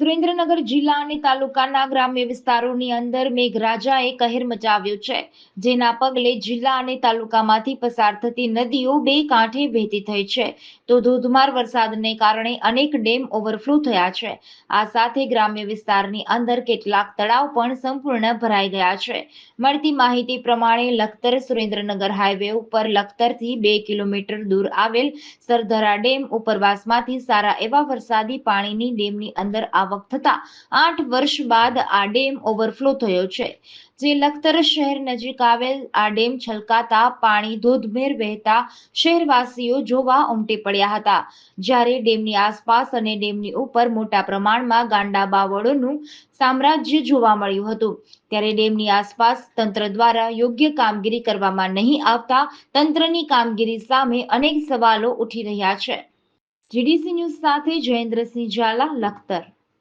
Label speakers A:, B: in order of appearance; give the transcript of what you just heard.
A: સુરેન્દ્રનગર જિલ્લા અને તાલુકાના ગ્રામ્ય વિસ્તારોની અંદર મેઘરાજાએ કહેર મચાવ્યો છે. જેના પગલે જિલ્લા અને તાલુકામાંથી પસાર થતી નદીઓ બે કાંઠે વહેતી થઈ છે. તો ધોધમાર વરસાદને કારણે અનેક ડેમ ઓવરફ્લો થયા છે. આ સાથે ગ્રામ્ય વિસ્તારની અંદર કેટલાક તળાવ પણ સંપૂર્ણ ભરાઈ ગયા છે. મળતી માહિતી પ્રમાણે લખતર સુરેન્દ્રનગર હાઈવે ઉપર લખતરથી બે કિલોમીટર દૂર આવેલ સરધરા ડેમ ઉપરવાસમાંથી સારા એવા વરસાદી પાણીની ડેમની અંદર આવક થતા આઠ વર્ષ બાદ આ ડેમ ઓવરફ્લો થયો છે. જે લખતર શહેર નજીક આવેલ આ ડેમ છલકાતા પાણી ધોધમેર વહેતા શહેરવાસીઓ જોવા ઉમટી પડ્યા હતા. જ્યારે ડેમની આસપાસ અને ડેમની ઉપર મોટા પ્રમાણમાં ગાંડા બાવળોનું સામ્રાજ્ય જોવા મળ્યું હતું. ત્યારે ડેમની આસપાસ તંત્ર દ્વારા યોગ્ય કામગીરી કરવામાં નહીં આવતા તંત્રની કામગીરી સામે અનેક સવાલો ઉઠી રહ્યા છે. જીડીસી ન્યૂઝ સાથે જયેન્દ્રસિંહ ઝાલા, લખતર